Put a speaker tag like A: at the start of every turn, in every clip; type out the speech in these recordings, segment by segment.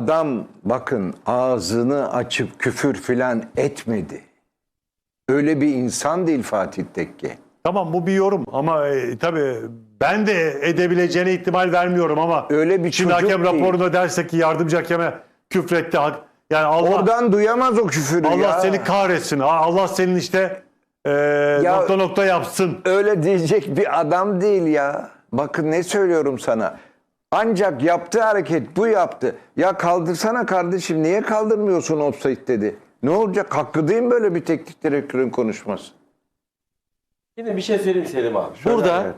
A: Adam bakın ağzını açıp küfür filan etmedi. Öyle bir insan değil Fatih Tekke.
B: Tamam bu bir yorum ama e, tabii ben de edebileceğine ihtimal vermiyorum ama
A: Öyle bir
B: şimdi
A: çocuk
B: hakem
A: değil.
B: raporunda dersek ki yardımcı hakeme küfretti. hak- Yani Allah
A: Oradan duyamaz o küfürü
B: Allah
A: ya.
B: seni kahretsin. Ha, Allah senin işte e, nokta nokta yapsın.
A: Öyle diyecek bir adam değil ya. Bakın ne söylüyorum sana. Ancak yaptığı hareket bu yaptı. Ya kaldırsana kardeşim niye kaldırmıyorsun offside dedi. Ne olacak? Hakkı değil mi böyle bir teknik direktörün konuşması?
C: Şimdi bir şey söyleyeyim Selim abi. Burada
A: Evet.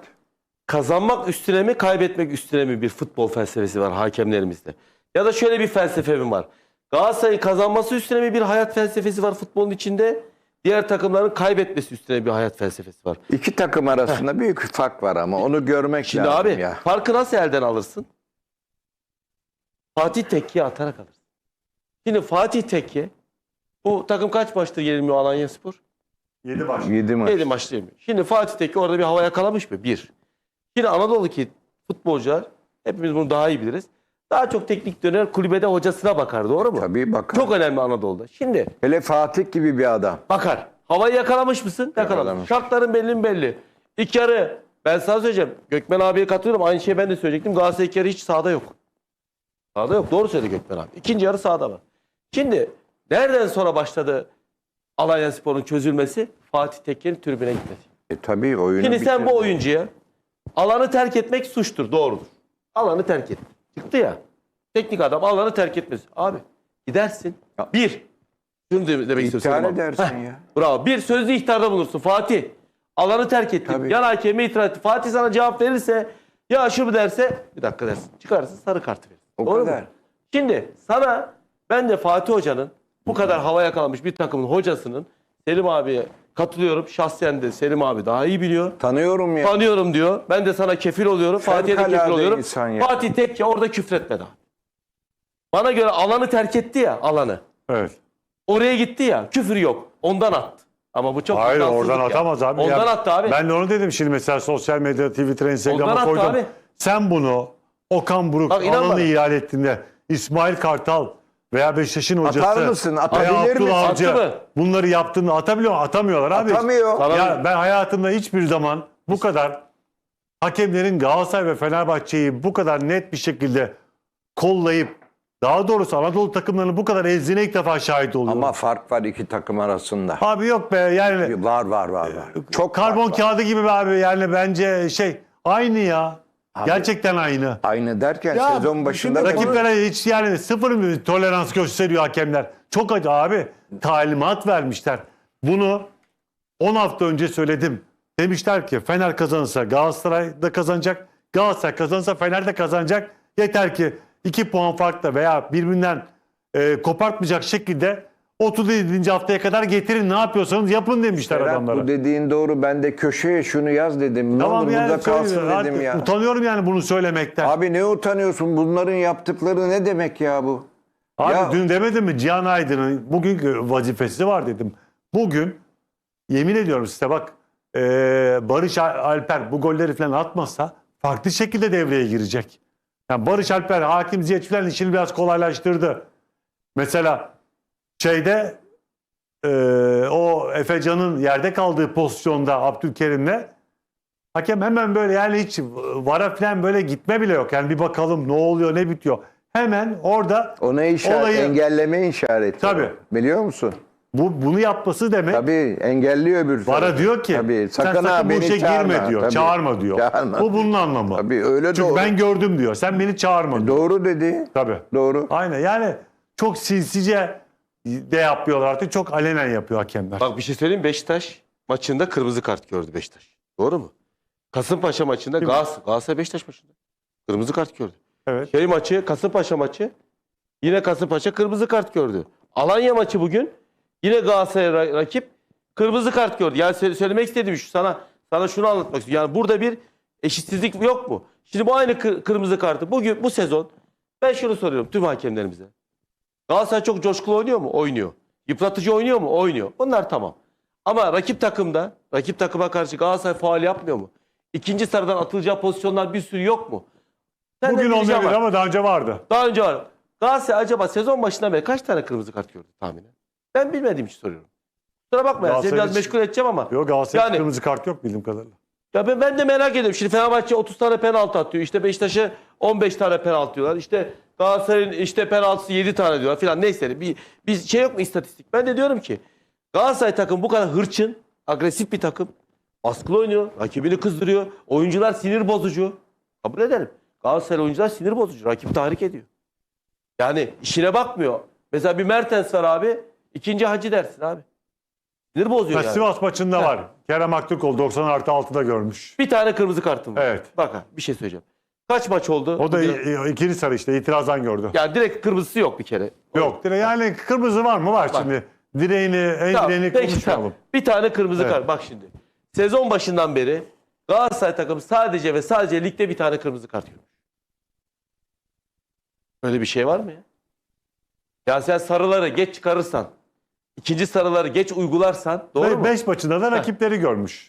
C: kazanmak üstüne mi kaybetmek üstüne mi bir futbol felsefesi var hakemlerimizde. Ya da şöyle bir felsefe mi var? Galatasaray'ın kazanması üstüne mi bir hayat felsefesi var futbolun içinde? Diğer takımların kaybetmesi üstüne bir hayat felsefesi var.
A: İki takım arasında büyük fark var ama onu görmek
C: Şimdi
A: lazım
C: abi
A: ya.
C: farkı nasıl elden alırsın? Fatih Tekke'yi atarak alırsın. Şimdi Fatih Tekke bu takım kaç maçtır yenilmiyor Alanya Spor?
B: 7 baş.
A: Yedi maç.
C: 7 maç yemiyor. Şimdi Fatih Tekke orada bir hava yakalamış mı? Bir. Şimdi Anadolu'daki futbolcular hepimiz bunu daha iyi biliriz. Daha çok teknik döner kulübede hocasına bakar doğru mu?
A: Tabii bakar.
C: Çok önemli Anadolu'da. Şimdi
A: Hele Fatih gibi bir adam.
C: bakar. Havayı yakalamış mısın? Yakalamış.
A: Yakalamış.
C: Şartların belli mi belli. İlk yarı ben sana söyleyeceğim. Gökmen abiye katılıyorum. Aynı şeyi ben de söyleyecektim. Galatasaray ilk yarı hiç sahada yok. Sahada yok. Doğru söyledi Gökmen abi. İkinci yarı sahada var. Şimdi nereden sonra başladı Alanya Spor'un çözülmesi? Fatih Tekke'nin tribüne gitmesi.
A: E tabii oyunu
C: Şimdi sen
A: bitirdi.
C: bu oyuncuya alanı terk etmek suçtur, doğrudur. Alanı terk et. Çıktı ya. Teknik adam alanı terk etmez. Abi gidersin.
A: Ya.
C: Bir. Şunu de- demek istiyorum.
A: İptal
C: Selim abi.
A: edersin
C: Heh,
A: ya.
C: Bravo. Bir sözlü ihtarda bulunursun. Fatih. Alanı terk ettik.
A: Tabii.
C: Yan hakeme itiraz etti. Fatih sana cevap verirse ya şu bu derse bir dakika dersin. Çıkarsın sarı kartı verir.
A: O
C: Doğru
A: kadar.
C: mu? Şimdi sana ben de Fatih Hoca'nın bu kadar hava yakalamış bir takımın hocasının Selim abiye katılıyorum. Şahsen de Selim abi daha iyi biliyor.
A: Tanıyorum ya.
C: Tanıyorum diyor. Ben de sana kefil oluyorum. Fatih'e de kefil oluyorum.
A: insan ya.
C: Fatih Tekke orada küfretmedi abi. Bana göre alanı terk etti ya alanı.
B: Evet.
C: Oraya gitti ya küfür yok. Ondan attı. Ama bu çok
B: Hayır
C: vicdansızlık
B: oradan
C: ya.
B: atamaz abi.
C: Ondan
B: Ya
C: attı abi.
B: Ben de onu dedim şimdi mesela sosyal medya, Twitter,
C: Ondan
B: Instagram'a
C: attı
B: koydum.
C: abi.
B: Sen bunu Okan Buruk
C: Bak, inan
B: alanı
C: bana.
B: ihlal ettiğinde İsmail Kartal veya Beşiktaş'ın hocası
A: mısın?
B: veya
A: Atabilir misin?
B: Avcı
C: Attı mı?
B: bunları yaptığını atabiliyor mu? Atamıyorlar abi.
A: Atamıyor.
B: Ya ben hayatımda hiçbir zaman bu kadar hakemlerin Galatasaray ve Fenerbahçe'yi bu kadar net bir şekilde kollayıp daha doğrusu Anadolu takımlarını bu kadar ezdiğine ilk defa şahit oluyorum.
A: Ama fark var iki takım arasında.
B: Abi yok be yani
A: Var var var var. Çok
B: karbon
A: var.
B: kağıdı gibi be abi yani bence şey aynı ya. Gerçekten aynı.
A: Aynı derken
B: Ya,
A: sezon başında
B: şimdi rakiplere hiç yani sıfır bir tolerans gösteriyor hakemler. Çok acı abi. Talimat vermişler. Bunu 10 hafta önce söyledim. Demişler ki Fener kazanırsa Galatasaray da kazanacak. Galatasaray kazanırsa Fener de kazanacak. Yeter ki 2 puan farkla veya birbirinden e, kopartmayacak şekilde 37. haftaya kadar getirin ne yapıyorsanız yapın demişler
A: Serhat,
B: adamlara.
A: bu dediğin doğru. Ben de köşeye şunu yaz dedim. Ne
B: Tamam
A: olur
B: yani
A: burada kalsın dedim
B: Artık
A: ya.
B: Utanıyorum yani bunu söylemekten.
A: Abi ne utanıyorsun? Bunların yaptıkları ne demek ya bu?
B: Abi
A: Ya-
B: dün demedim mi Cihan Aydın'ın bugünkü vazifesi var dedim. Bugün yemin ediyorum size bak e, Barış Al- Alper bu golleri falan atmasa farklı şekilde devreye girecek. Yani Barış Alper Hakim falan işini biraz kolaylaştırdı. Mesela şeyde e, o Efecan'ın yerde kaldığı pozisyonda Abdülkerim'le hakem hemen böyle yani hiç vara falan böyle gitme bile yok. Yani bir bakalım ne oluyor ne bitiyor. Hemen orada
A: Ona işaret,
B: Olayı-
A: engelleme işareti.
B: Tabii.
A: Biliyor musun?
B: bu bunu yapması demek
A: Tabii engelliyor öbür
B: Vara
A: tarafı.
B: diyor ki
A: Tabii,
B: sen
A: sakın,
B: sakın
A: ha
B: bu işe
A: çağırma.
B: girme diyor.
A: Tabii.
B: Çağırma diyor.
A: Çağırma.
B: Bu bunun anlamı.
A: Tabii öyle
B: Çünkü
A: doğru.
B: ben gördüm diyor. Sen beni çağırma diyor.
A: Doğru dedi.
B: Tabii.
A: Doğru.
B: Aynen yani çok sinsice de yapıyorlar artık. Çok alenen yapıyor hakemler.
C: Bak bir şey söyleyeyim mi? Beşiktaş maçında kırmızı kart gördü Beşiktaş. Doğru mu? Kasımpaşa maçında Galatasaray, Galatasaray Beşiktaş maçında kırmızı kart gördü.
B: Evet.
C: Şey maçı Kasımpaşa maçı yine Kasımpaşa kırmızı kart gördü. Alanya maçı bugün yine Galatasaray ra- rakip kırmızı kart gördü. Yani sö- söylemek istediğim şu sana sana şunu anlatmak istiyorum. Yani burada bir eşitsizlik yok mu? Şimdi bu aynı kır- kırmızı kartı bugün bu sezon ben şunu soruyorum tüm hakemlerimize. Galatasaray çok coşkulu oynuyor mu? Oynuyor. Yıpratıcı oynuyor mu? Oynuyor. Bunlar tamam. Ama rakip takımda, rakip takıma karşı Galatasaray faal yapmıyor mu? İkinci sıradan atılacağı pozisyonlar bir sürü yok mu? Senden
B: Bugün olmayabilir ama daha önce vardı.
C: Daha önce var. Galatasaray acaba sezon başından beri kaç tane kırmızı kart gördü tahminen? Ben bilmediğim için soruyorum. Kusura bakma ya, seni biraz meşgul edeceğim ama.
B: Yok Galatasaray
C: Yani-
B: kırmızı kart yok bildiğim kadarıyla.
C: Ya ben, ben de merak ediyorum. Şimdi Fenerbahçe 30 tane penaltı atıyor. İşte Beşiktaş'a 15 tane penaltı diyorlar. İşte Galatasaray'ın işte penaltısı 7 tane diyorlar filan. Neyse bir, bir şey yok mu istatistik? Ben de diyorum ki Galatasaray takım bu kadar hırçın, agresif bir takım. Baskılı oynuyor. Rakibini kızdırıyor. Oyuncular sinir bozucu. Kabul ederim. Galatasaray oyuncular sinir bozucu. Rakibi tahrik ediyor. Yani işine bakmıyor. Mesela bir Mertens var abi. ikinci hacı dersin abi. Sinir bozuyor yani.
B: Sivas maçında
C: Ha.
B: var. Kerem Aktürkoğlu 90 artı 6'da görmüş.
C: Bir tane kırmızı kartım var.
B: Evet.
C: Bak ha, bir şey söyleyeceğim. Kaç maç oldu?
B: O da
C: Bugün-
B: i- ikinci sarı işte itirazdan gördü.
C: Yani direkt kırmızısı yok bir kere.
B: Yok dire yani kırmızı var mı? Var
C: Bak.
B: şimdi. Direğini, en
C: Tamam,
B: direğini
C: peki,
B: konuşmayalım.
C: tamam. Bir tane kırmızı
B: Evet.
C: kart. Bak şimdi. Sezon başından beri Galatasaray takımı sadece ve sadece ligde bir tane kırmızı kart görmüş. Böyle bir şey var mı ya? Ya sen sarıları geç çıkarırsan, ikinci sarıları geç uygularsan doğru
B: Ve
C: mu?
B: 5 maçında da rakipleri görmüş.